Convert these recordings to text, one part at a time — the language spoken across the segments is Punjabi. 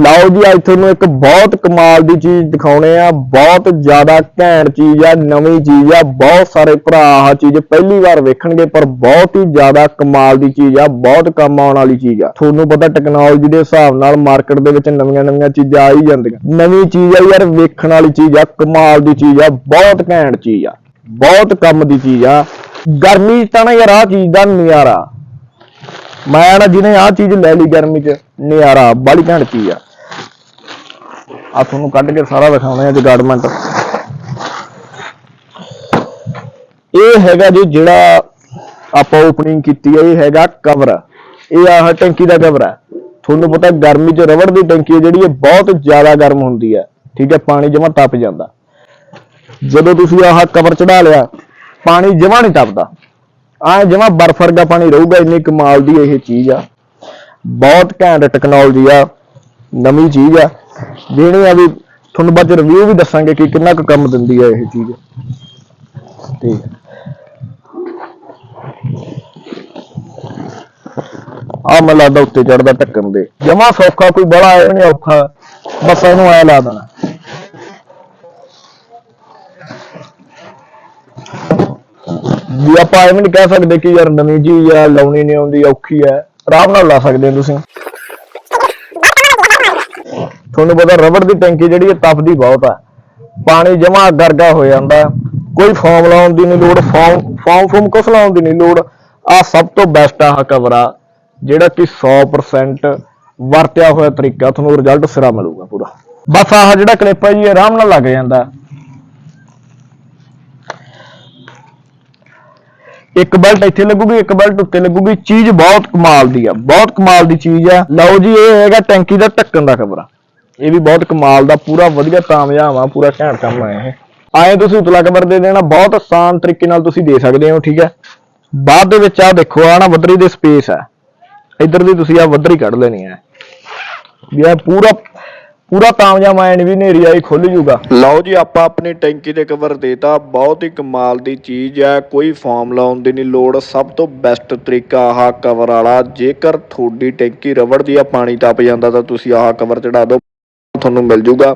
ਲਓ ਜੀ, ਅੱਜ ਤੁਹਾਨੂੰ ਇੱਕ ਬਹੁਤ ਕਮਾਲ ਦੀ ਚੀਜ਼ ਦਿਖਾਉਣੇ ਆ। ਬਹੁਤ ਜ਼ਿਆਦਾ ਘੈਂਟ ਚੀਜ਼ ਆ, ਨਵੀਂ ਚੀਜ਼ ਆ। ਬਹੁਤ ਸਾਰੇ ਭਰਾ ਆਹ ਚੀਜ਼ ਪਹਿਲੀ ਵਾਰ ਵੇਖਣਗੇ, ਪਰ ਬਹੁਤ ਹੀ ਜ਼ਿਆਦਾ ਕਮਾਲ ਦੀ ਚੀਜ਼ ਆ। ਬਹੁਤ ਕੰਮ ਆਉਣ ਵਾਲੀ ਚੀਜ਼ ਆ। ਤੁਹਾਨੂੰ ਪਤਾ ਟੈਕਨੋਲੋਜੀ ਦੇ ਹਿਸਾਬ ਨਾਲ ਮਾਰਕੀਟ ਦੇ ਵਿੱਚ ਨਵੀਆਂ ਨਵੀਆਂ ਚੀਜ਼ਾਂ ਆ ਹੀ ਜਾਂਦੀਆਂ। ਨਵੀਂ ਚੀਜ਼ ਆ ਯਾਰ, ਵੇਖਣ ਵਾਲੀ ਚੀਜ਼ ਆ, ਕਮਾਲ ਦੀ ਚੀਜ਼ ਆ। ਬਹੁਤ ਘੈਂਟ ਚੀਜ਼ ਆ। ਬਹੁਤ ਕੰਮ ਦੀ ਚੀਜ਼ ਆ। ਗਰਮੀ 'ਚ ਤਾਂ ਨਾ ਯਾਰ ਆਹ ਚੀਜ਼ ਦਾ ਨਜ਼ਾਰਾ। ਮੈਂ ਨਾ ਜਿਹਨੇ ਆਹ ਚੀਜ਼ ਲੈ ਲਈ ਗਰਮੀ 'ਚ, ਨਜ਼ਾਰਾ ਬੜੀ ਘੈਂਟ ਚੀਜ਼ ਆ। ਆ ਤੁਹਾਨੂੰ ਕੱਢ ਕੇ ਸਾਰਾ ਦਿਖਾਉਣੇ ਆ ਜਗਾਰਡਮੈਂਟ ਇਹ ਹੈਗਾ ਜੀ ਜਿਹੜਾ ਆਪਾਂ ਓਪਨਿੰਗ ਕੀਤੀ ਹੈ, ਇਹ ਹੈਗਾ ਕਵਰ ਇਹ ਆਹ ਟੈਂਕੀ ਦਾ ਕਵਰ ਹੈ। ਤੁਹਾਨੂੰ ਪਤਾ ਗਰਮੀ 'ਚ ਰਬੜ ਦੀ ਟੈਂਕੀ ਹੈ, ਜਿਹੜੀ ਹੈ ਬਹੁਤ ਜ਼ਿਆਦਾ ਗਰਮ ਹੁੰਦੀ ਹੈ। ਠੀਕ ਹੈ, ਪਾਣੀ ਜਮਾ ਟੱਪ ਜਾਂਦਾ। ਜਦੋਂ ਤੁਸੀਂ ਆਹ ਕਵਰ ਚੜਾ ਲਿਆ, ਪਾਣੀ ਜਮਾ ਨਹੀਂ ਟੱਪਦਾ ਆ ਜਮਾ ਬਰਫ਼ ਵਰਗਾ ਪਾਣੀ ਰਹੂਗਾ, ਇੰਨੀ ਕਮਾਲ ਦੀ ਇਹ ਚੀਜ਼ ਆ। ਬਹੁਤ ਘੈਂਟ ਟੈਕਨੋਲੋਜੀ ਆ, ਨਵੀਂ ਚੀਜ਼ ਆ। ਜਿਹੜੀ ਆ ਵੀ ਤੁਹਾਨੂੰ ਬਾਅਦ ਚ ਰਿਵਿਊ ਵੀ ਦੱਸਾਂਗੇ ਕਿ ਕਿੰਨਾ ਕੁ ਕੰਮ ਦਿੰਦੀ ਹੈ ਇਹ ਚੀਜ਼। ਠੀਕ ਹੈ ਆ ਮੈਂ ਲਾਦਾ ਉੱਤੇ ਚੜਦਾ ਢੱਕਣ ਦੇ। ਜਮਾ ਸੌਖਾ, ਕੋਈ ਬੜਾ ਆਇਆ ਨਹੀਂ ਔਖਾ, ਬਸ ਇਹਨੂੰ ਐ ਲਾ ਦੇਣਾ। ਵੀ ਆਪਾਂ ਐਵੇਂ ਨਹੀਂ ਕਹਿ ਸਕਦੇ ਕਿ ਯਾਰ ਨਵੀਂ ਚੀਜ਼ ਆ, ਲਾਉਣੀ ਨਹੀਂ ਆਉਂਦੀ, ਔਖੀ ਹੈ ਆਰਾਮ ਨਾਲ ਲਾ ਸਕਦੇ ਹੋ ਤੁਸੀਂ। ਤੁਹਾਨੂੰ ਪਤਾ ਰਬੜ ਦੀ ਟੈਂਕੀ ਜਿਹੜੀ ਹੈ ਤਪਦੀ ਬਹੁਤ ਆ। ਪਾਣੀ ਜਮਾ ਗਰਗਾ ਹੋ ਜਾਂਦਾ। ਕੋਈ ਫੋਮ ਲਾਉਣ ਦੀ ਨਹੀਂ ਲੋੜ, ਫੋਮ ਫੋਮ ਫੋਮ ਕੁਛ ਲਾਉਣ ਦੀ ਨਹੀਂ ਲੋੜ। ਆ ਸਭ ਤੋਂ ਬੈਸਟ ਆ ਕਵਰਾ ਜਿਹੜਾ ਕਿ 100% ਵਰਤਿਆ ਹੋਇਆ ਤਰੀਕਾ, ਤੁਹਾਨੂੰ ਰਿਜ਼ਲਟ ਸਿਰਾ ਮਿਲੂਗਾ ਪੂਰਾ। ਬਸ ਆਹ ਜਿਹੜਾ ਕਲਿੱਪ ਹੈ ਜੀ ਆਰਾਮ ਨਾਲ ਲੱਗ ਜਾਂਦਾ। ਇੱਕ ਬੈਲਟ ਇੱਥੇ ਲੱਗੂਗੀ, ਇੱਕ ਬੈਲਟ ਉੱਤੇ ਲੱਗੂਗੀ। ਚੀਜ਼ ਬਹੁਤ ਕਮਾਲ ਦੀ ਆ, ਬਹੁਤ ਕਮਾਲ ਦੀ ਚੀਜ਼ ਆ। ਲਓ ਜੀ, ਇਹ ਹੈਗਾ ਟੈਂਕੀ ਦਾ ਢੱਕਣ ਦਾ ਕਮਰਾ ਇਹ ਵੀ ਬਹੁਤ ਕਮਾਲ ਦਾ, ਪੂਰਾ ਵਧੀਆ ਤਾਮਯਾਬ ਆ, ਪੂਰਾ ਘੈਂਟ ਕੰਮ ਆ ਇਹ। ਆਏ ਤੁਸੀਂ ਉਤਲਾ ਕਵਰ ਦੇ ਦੇਣਾ, ਬਹੁਤ ਆਸਾਨ ਤਰੀਕੇ ਨਾਲ ਤੁਸੀਂ ਦੇ ਸਕਦੇ ਹੋ, ਠੀਕ ਹੈ। ਬਾਅਦ ਦੇ ਵਿੱਚ ਆ ਦੇਖੋ ਆ ਨਾ ਵੱਧਰੀ ਦੇ ਸਪੇਸ ਆ। ਇੱਧਰ ਦੀ ਤੁਸੀਂ ਆ ਵੱਧਰੀ ਕੱਢ ਲੈਣੀ ਹੈ ਵੀ ਇਹ ਪੂਰਾ ਪੂਰਾ ਤਾਮਯਾਬ ਐਨ ਵੀ ਨੇਰੀ ਆਈ ਖੁੱਲ ਜੂਗਾ। ਲਓ ਜੀ, ਆਪਾਂ ਆਪਣੀ ਟੈਂਕੀ ਦੇ ਕਵਰ ਦੇਤਾ। ਬਹੁਤ ਹੀ ਕਮਾਲ ਦੀ ਚੀਜ਼ ਹੈ ਕੋਈ ਫਾਰਮ ਲਾਉਣ ਦੀ ਨਹੀਂ ਲੋੜ। ਸਭ ਤੋਂ ਬੈਸਟ ਤਰੀਕਾ ਆਹ ਕਵਰ ਵਾਲਾ, ਜੇਕਰ ਤੁਹਾਡੀ ਟੈਂਕੀ ਰਬੜ ਦੀ ਆ, ਪਾਣੀ ਟੱਪ ਜਾਂਦਾ, ਤਾਂ ਤੁਸੀਂ ਆਹ ਕਵਰ ਚੜਾ ਦਿਓ। ਤੁਹਾਨੂੰ ਮਿਲ ਜੂਗਾ।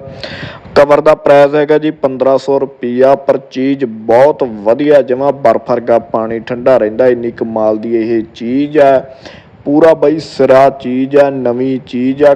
ਕਵਰ ਦਾ ਪ੍ਰਾਈਸ ਹੈਗਾ ਜੀ 1500 ਰੁਪਿਆ ਪਰ ਚੀਜ਼ ਬਹੁਤ ਵਧੀਆ ਜਮਾ ਬਰਫ ਵਰਗਾ ਪਾਣੀ ਠੰਡਾ ਰਹਿੰਦਾ, ਇੰਨੀ ਕਮਾਲ ਦੀ ਇਹ ਚੀਜ਼ ਹੈ। ਪੂਰਾ ਬਈ ਸਿਰਾ ਚੀਜ਼ ਹੈ, ਨਵੀਂ ਚੀਜ਼ ਹੈ।